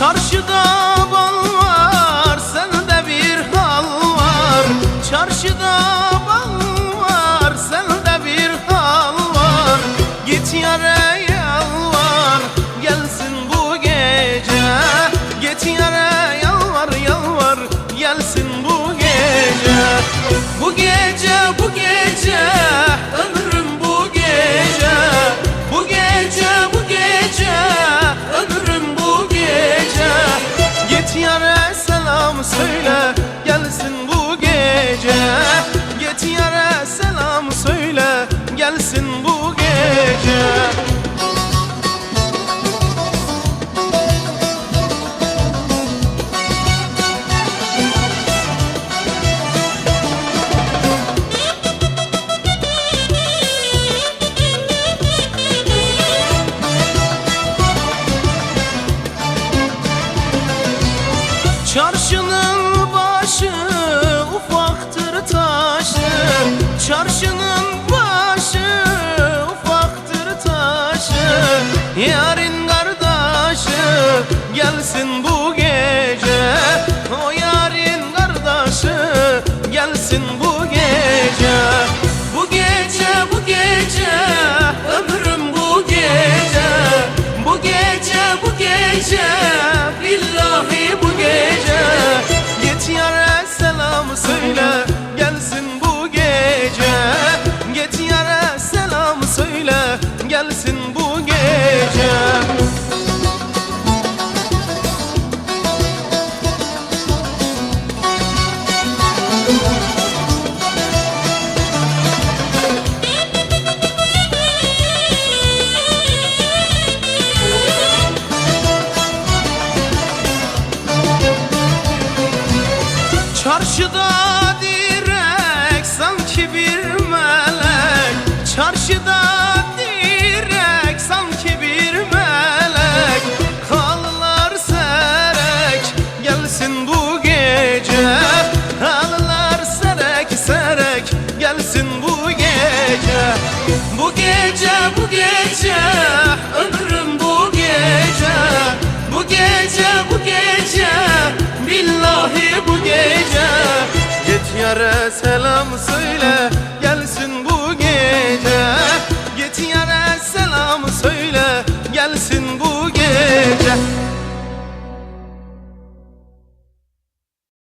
Çarşıda bal var, sende bir hal var. Çarşıda bal var, sende bir hal var. Git yare yalvar, gelsin bu gece. Git yare yalvar, yalvar, gelsin bu gece. Bu gece, söyle, gelsin bu gece. Çarşının başı ufaktır taşı. Çarşının başı ufaktır taşı. Yarın kardeşi gelsin bu gece. O yarın kardeşi gelsin bu gece gelsin bu gece. Çarşıda direk sanki bir melek. Çarşıda bu gece. Halılar serek serek gelsin bu gece. Bu gece bu gece ömrüm bu gece. Bu gece bu gece billahi bu gece. Git yare selam söyle gelsin bu gece. Git yare selam söyle gelsin bu gece